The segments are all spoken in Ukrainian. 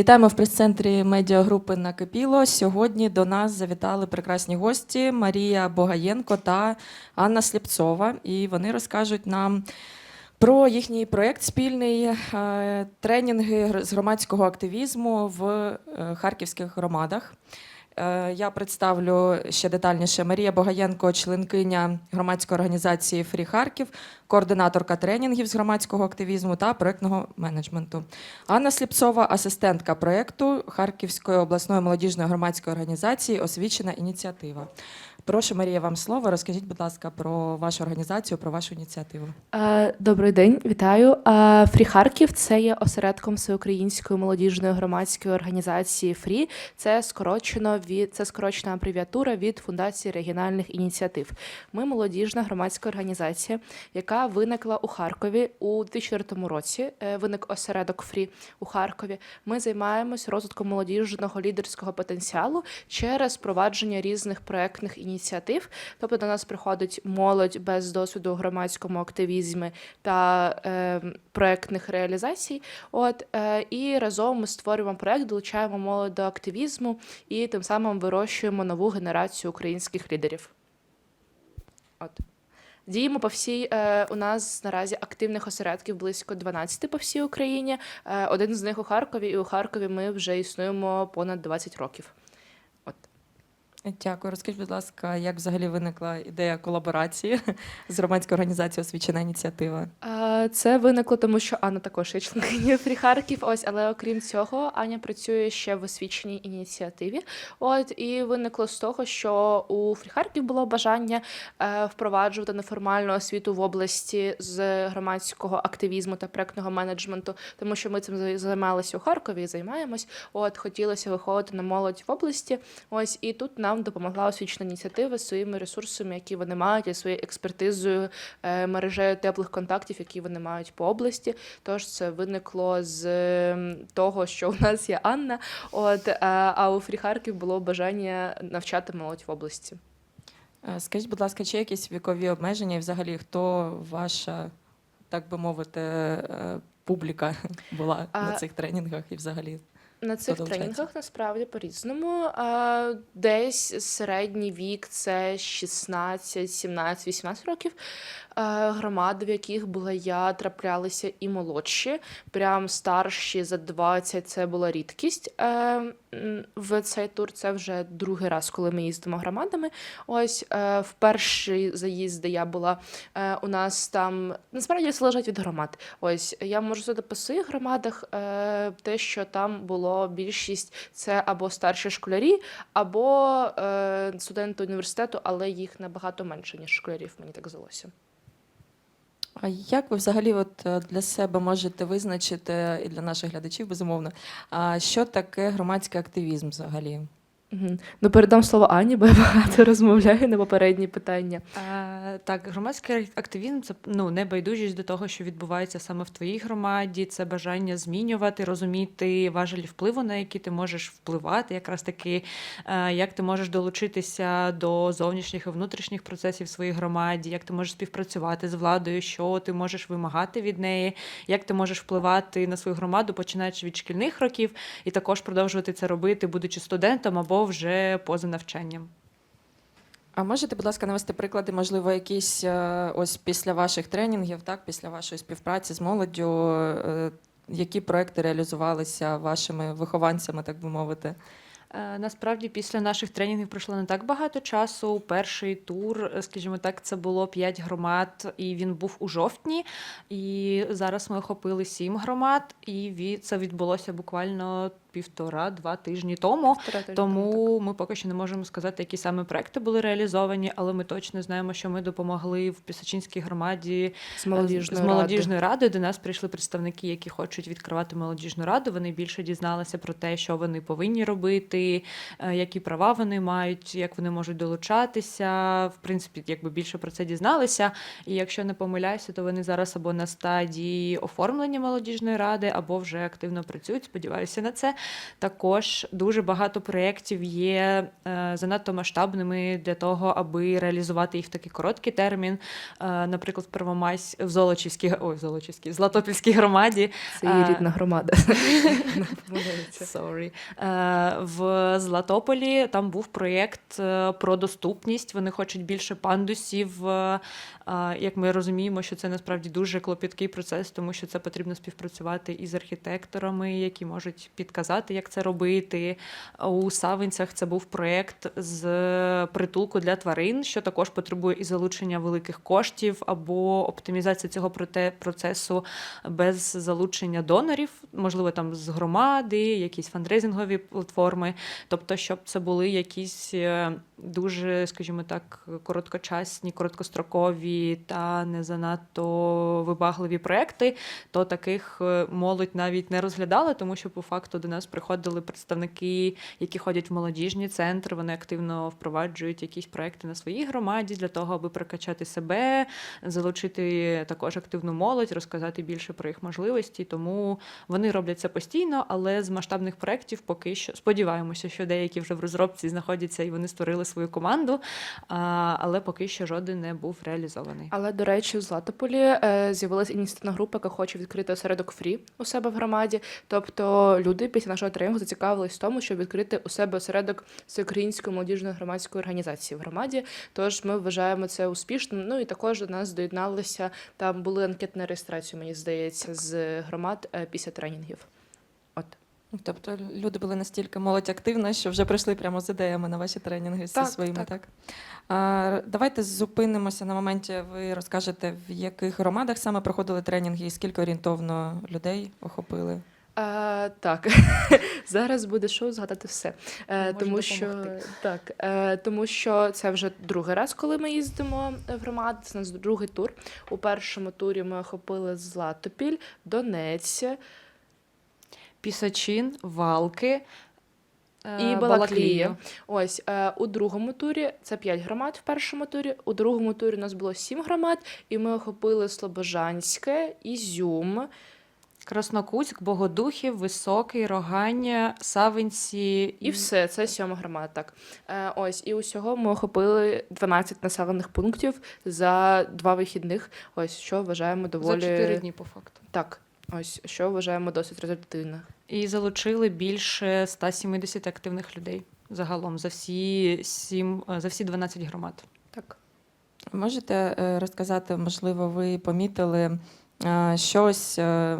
Вітаємо в прес-центрі медіагрупи Накипіло. Сьогодні до нас завітали прекрасні гості Марія Богаєнко та Анна Сліпцова. І вони розкажуть нам про їхній проєкт спільний е, тренінги з громадського активізму в е, харківських громадах. Е, Я представлю ще детальніше Марія Богаєнко, членкиня громадської організації Фрі Харків, координаторка тренінгів з громадського активізму та проектного менеджменту. Анна Сліпцова, асистентка проєкту Харківської обласної молодіжної громадської організації Освічена ініціатива. Прошу, Марія, вам слово. Розкажіть, будь ласка, про вашу організацію, про вашу ініціативу. Е, Добрий день, вітаю. Е, Фрі Харків це є осередком всеукраїнської молодіжної громадської організації Фрі. Це скорочено від це скорочена абревіатура від Фундації регіональних ініціатив. Ми молодіжна громадська організація, яка виникла у Харкові у 2004 році. Е, Виник осередок Фрі у Харкові. Ми займаємось розвитком молодіжного лідерського потенціалу через провадження різних проектних ініціатив. Тобто до нас приходить молодь без досвіду у громадському активізмі та е, проектних реалізацій. От е, і разом ми створюємо проект, долучаємо молодь до активізму і тим самим вирощуємо нову генерацію українських лідерів. От. Діємо по всій е, у нас наразі активних осередків близько 12 по всій Україні. Е, один з них у Харкові, і у Харкові ми вже існуємо понад 20 років. Дякую. Розкажіть, будь ласка, як взагалі виникла ідея колаборації з громадською організацією Освічена ініціатива? Е, Це виникло, тому що Анна також є членкиною Фрі Харків. Ось, але окрім цього, Аня працює ще в освіченій ініціативі. От і виникло з того, що у Фрі Харків було бажання е, впроваджувати неформальну освіту в області з громадського активізму та проектного менеджменту, тому що ми цим займалися у Харкові і займаємось. От хотілося виходити на молодь в області. Ось і тут нам допомогла освічена ініціатива своїми ресурсами, які вони мають, і своєю експертизою, е, мережею теплих контактів, які вони мають по області. Тож це виникло з ем, того, що у нас є Анна. От е, а у Фрі Харків було бажання навчати молодь в області. Е, Скажіть, будь ласка, чи якісь вікові обмеження і взагалі хто ваша, так би мовити, публіка була А- на цих тренінгах і взагалі? На цих тренінгах насправді по-різному. Десь середній вік це 16, 17, 18 років. Громади, в яких була я, траплялися і молодші, прям старші за 20 це була рідкість. Е, В цей тур це вже другий раз, коли ми їздимо громадами. Ось е, в перший заїзд, де я була, е, у нас там насправді все залежить від громад. Ось я можу сказати по своїх громадах, те, що там було більшість, це або старші школярі, або е, студенти університету, але їх набагато менше, ніж школярів, мені так здалося. А як ви взагалі от е, для себе можете визначити і для наших глядачів, безумовно, що таке громадський активізм взагалі? Ну, передам слово Ані, бо я багато розмовляю на попередні питання. Е, Так, громадський активізм це ну небайдужість до того, що відбувається саме в твоїй громаді. Це бажання змінювати, розуміти важелі впливу, на які ти можеш впливати, якраз таки, е, як ти можеш долучитися до зовнішніх і внутрішніх процесів в своїй громаді, як ти можеш співпрацювати з владою, що ти можеш вимагати від неї, як ти можеш впливати на свою громаду, починаючи від шкільних років, і також продовжувати це робити, будучи студентом або вже поза навчанням. А можете, будь ласка, навести приклади, можливо, якісь е, ось після ваших тренінгів, так, після вашої співпраці з молоддю, е, які проекти реалізувалися вашими вихованцями, так би мовити? Е, Насправді, після наших тренінгів пройшло не так багато часу. Перший тур, е, скажімо так, це було 5 громад, і він був у жовтні. І зараз ми охопили 7 громад, і це відбулося буквально півтора-два тижні тому. Тому ми поки що не можемо сказати, які саме проекти були реалізовані, але ми точно знаємо, що ми допомогли в Пісочинській громаді з молодіжної, з молодіжної ради. До нас прийшли представники, які хочуть відкривати молодіжну раду. Вони більше дізналися про те, що вони повинні робити, розуміти, е, які права вони мають, як вони можуть долучатися. В принципі, якби більше про це дізналися. І якщо не помиляюся, то вони зараз або на стадії оформлення молодіжної ради, або вже активно працюють. Сподіваюся на це. Також дуже багато проєктів є е, занадто масштабними для того, аби реалізувати їх в такий короткий термін. Е, Наприклад, в Первомайсь в Золочівській ой, Золочівській, Златопільській громаді Це її рідна громада. Sorry. Е, в Златополі там був проєкт е, про доступність. Вони хочуть більше пандусів. Е, е, Як ми розуміємо, що це насправді дуже клопіткий процес, тому що це потрібно співпрацювати із архітекторами, які можуть підказати, як це робити. У Савинцях це був проєкт з притулку для тварин, що також потребує і залучення великих коштів або оптимізація цього процесу без залучення донорів, можливо, там з громади, якісь фандрейзингові платформи. Тобто, щоб це були якісь е, дуже, скажімо так, короткочасні, короткострокові та не занадто вибагливі проекти, то таких е, молодь навіть не розглядала, тому що по факту до нас приходили представники, які ходять в молодіжні центри. Вони активно впроваджують якісь проекти на своїй громаді для того, аби прокачати себе, залучити також активну молодь, розказати більше про їх можливості. Тому вони роблять це постійно, але з масштабних проєктів поки що сподіваємося, що деякі вже в розробці знаходяться і вони створили свою команду, але поки що жоден не був реалізований. Але до речі, в Златополі е, з'явилася ініціативна група, яка хоче відкрити осередок фрі у себе в громаді. Тобто люди після нашого тренінгу зацікавились в тому, щоб відкрити у себе осередок всеукраїнської молодіжної громадської організації в громаді. Тож ми вважаємо це успішним. Ну і також до нас доєдналися. Там були анкети на реєстрацію, мені здається, з громад е, після тренінгів. От Тобто люди були настільки молодь активна, що вже прийшли прямо з ідеями на ваші тренінги зі Так, своїми, так? так. А, давайте зупинимося на моменті. Ви розкажете, в яких громадах саме проходили тренінги і скільки орієнтовно людей охопили. Е, так, зараз буде шоу згадати все. Е, тому що допомогти. так, е, тому що це вже другий раз, коли ми їздимо в громади. Це у нас другий тур. У першому турі ми охопили Златопіль, Донець Пісачин, валки. е, і Балаклія. Ось е, у другому турі це 5 громад в першому турі. У другому турі у нас було 7 громад, і ми охопили Слобожанське, Ізюм. Краснокутськ, Богодухів, Високий, Рогання, Савинці І все, це сьома громада. Так е, ось і усього ми охопили 12 населених пунктів за два вихідних. Ось що вважаємо доволі за 4 дні по факту. так. Ось що вважаємо досить результативно. І залучили більше 170 активних людей загалом за всі 7, за всі 12 громад. Так. Можете е, розказати, можливо, ви помітили е, щось е,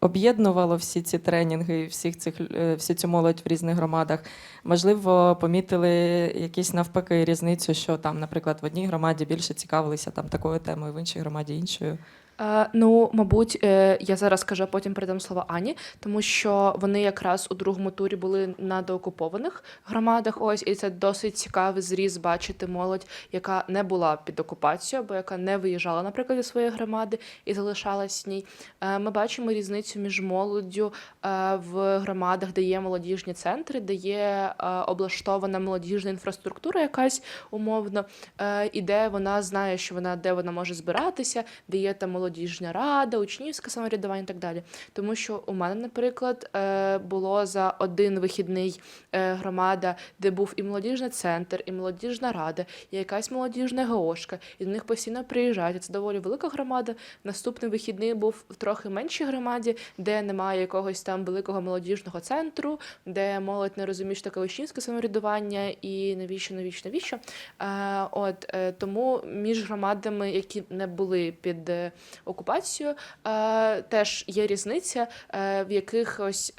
об'єднувало всі ці тренінги, всіх цих е, всю цю молодь в різних громадах? Можливо, помітили якісь навпаки різницю, що там, наприклад, в одній громаді більше цікавилися там такою темою, в іншій громаді іншою. Е, ну, мабуть, е, я зараз скажу, а потім передам слово Ані, тому що вони якраз у другому турі були на доокупованих громадах. Ось і це досить цікавий зріз бачити молодь, яка не була під окупацією, або яка не виїжджала, наприклад, зі своєї громади і залишалась в ній. Е, Ми бачимо різницю між молоддю е, в громадах, де є молодіжні центри, де є е, облаштована молодіжна інфраструктура, якась умовно, е, і де вона знає, що вона де вона може збиратися, де є там молодіжна рада, учнівське самоврядування і так далі. Тому що у мене, наприклад, е, було за один вихідний е, громада, де був і молодіжний центр, і молодіжна рада, і якась молодіжна ГОшка, і до них постійно приїжджають. Це доволі велика громада. Наступний вихідний був в трохи меншій громаді, де немає якогось там великого молодіжного центру, де молодь не розуміє, таке учнівське самоврядування і навіщо, навіщо, навіщо. Е, от тому між громадами, які не були під окупацією, е, теж є різниця, е, в якихось.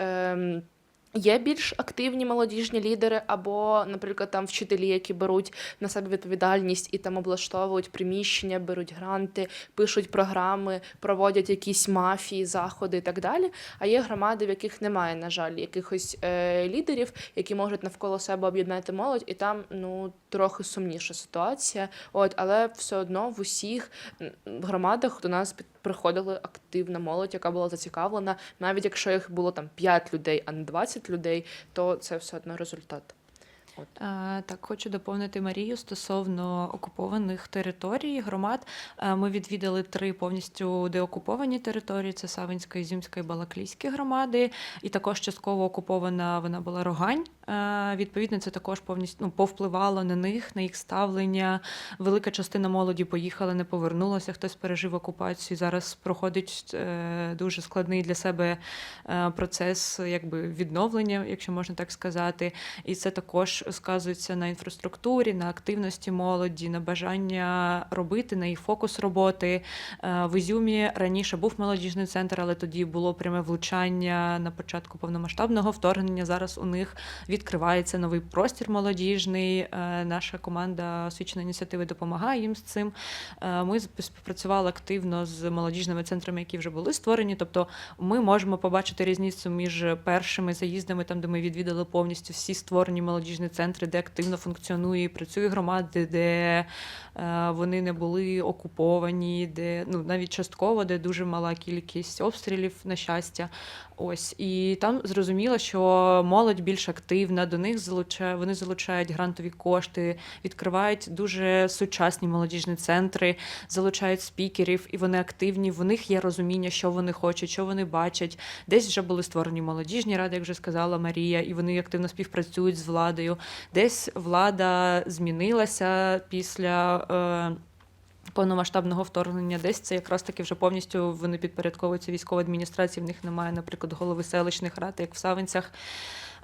Є більш активні молодіжні лідери, або, наприклад, там вчителі, які беруть на себе відповідальність і там облаштовують приміщення, беруть гранти, пишуть програми, проводять якісь мафії, заходи і так далі. А є громади, в яких немає, на жаль, якихось е, лідерів, які можуть навколо себе об'єднати молодь, і там ну трохи сумніша ситуація. От, але все одно в усіх громадах до нас під приходила активна молодь, яка була зацікавлена. Навіть якщо їх було там 5 людей, а не 20 людей, то це все одно результат. Е, Так, хочу доповнити Марію стосовно окупованих територій, громад. Е, Ми відвідали три повністю деокуповані території: це Савинська, Ізюмська і Балаклійські громади. І також частково окупована вона була Рогань. Е, Відповідно, це також повністю ну, повпливало на них, на їх ставлення. Велика частина молоді поїхала, не повернулася. Хтось пережив окупацію. Зараз проходить е, дуже складний для себе е, процес якби відновлення, якщо можна так сказати. І це також сказується на інфраструктурі, на активності молоді, на бажання робити, на їх фокус роботи. В Ізюмі раніше був молодіжний центр, але тоді було пряме влучання на початку повномасштабного вторгнення. Зараз у них відкривається новий простір молодіжний. Е, Наша команда освіченої ініціативи допомагає їм з цим. Е, Ми співпрацювали активно з молодіжними центрами, які вже були створені. Тобто ми можемо побачити різницю між першими заїздами, там де ми відвідали повністю всі створені молодіжні центри, де активно функціонує і працює громади, де е, вони не були окуповані, де ну навіть частково, де дуже мала кількість обстрілів, на щастя. Ось і там зрозуміло, що молодь більш активна, до них залучає, вони залучають грантові кошти, відкривають дуже сучасні молодіжні центри, залучають спікерів, і вони активні. В них є розуміння, що вони хочуть, що вони бачать. Десь вже були створені молодіжні ради, як вже сказала Марія, і вони активно співпрацюють з владою. Десь влада змінилася після. Е, Повномасштабного вторгнення, десь це якраз таки вже повністю вони підпорядковуються військовій адміністрації. В них немає, наприклад, голови селищних рад, як в Савинцях.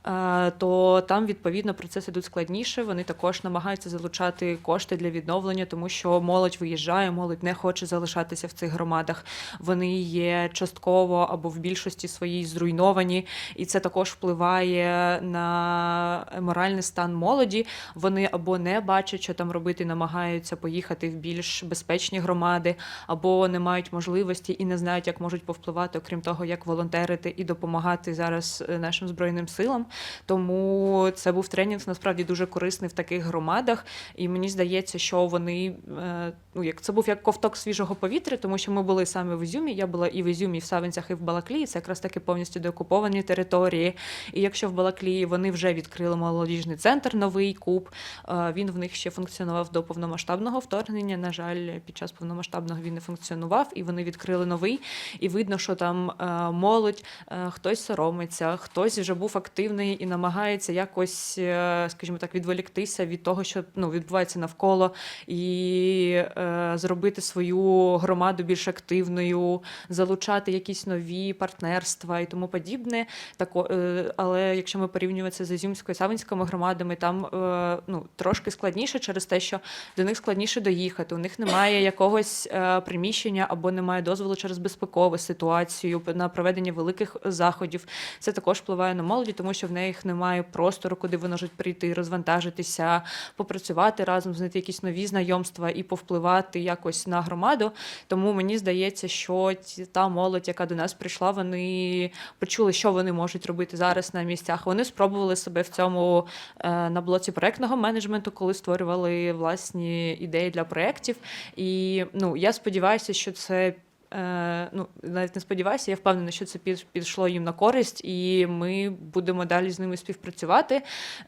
Е, То там відповідно процеси йдуть складніше. Вони також намагаються залучати кошти для відновлення, тому що молодь виїжджає, молодь не хоче залишатися в цих громадах. Вони є частково або в більшості своїй зруйновані, і це також впливає на моральний стан молоді. Вони або не бачать, що там робити, намагаються поїхати в більш безпечні громади, або не мають можливості і не знають, як можуть повпливати, окрім того, як волонтерити і допомагати зараз е, нашим збройним силам. Тому це був тренінг насправді дуже корисний в таких громадах. І мені здається, що вони е, ну як це був як ковток свіжого повітря, тому що ми були саме в Ізюмі. Я була і в Ізюмі, і в Савинцях, і в Балаклії. Це якраз таки повністю деокуповані території. І якщо в Балаклії вони вже відкрили молодіжний центр, новий куб, е, він в них ще функціонував до повномасштабного вторгнення. На жаль, під час повномасштабного він не функціонував, і вони відкрили новий. І видно, що там е, молодь, хтось соромиться, хтось вже був активний і намагається якось, е, скажімо так, відволіктися від того, що ну, відбувається навколо, і е, зробити свою громаду більш активною, залучати якісь нові партнерства і тому подібне. Тако, е, але якщо ми порівнюємо це з Ізюмською Савинськими громадами, там е, ну, трошки складніше через те, що до них складніше доїхати. У них немає якогось е, приміщення або немає дозволу через безпекову ситуацію на проведення великих заходів. Це також впливає на молоді, тому що в них немає простору, куди вони можуть прийти, розвантажитися, попрацювати разом, знайти якісь нові знайомства і повпливати якось на громаду. Тому мені здається, що та молодь, яка до нас прийшла, вони почули, що вони можуть робити зараз на місцях. Вони спробували себе в цьому е, на блоці проектного менеджменту, коли створювали власні ідеї для проєктів. І ну я сподіваюся, що це. Е, Ну, навіть не сподіваюся, я впевнена, що це пішло їм на користь, і ми будемо далі з ними співпрацювати.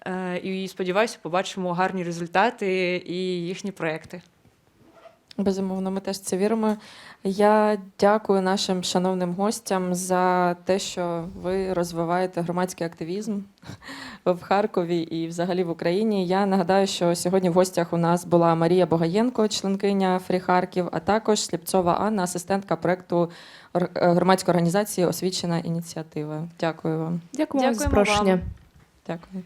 Е, І сподіваюся, побачимо гарні результати і їхні проекти. Безумовно, ми теж це віримо. Я дякую нашим шановним гостям за те, що ви розвиваєте громадський активізм в Харкові і взагалі в Україні. Я нагадаю, що сьогодні в гостях у нас була Марія Богаєнко, членкиня Фрі Харків, а також Сліпцова Анна, асистентка проекту е, громадської організації Освічена ініціатива. Дякую вам. Дякую вам за Дякуємо вам. Дякую.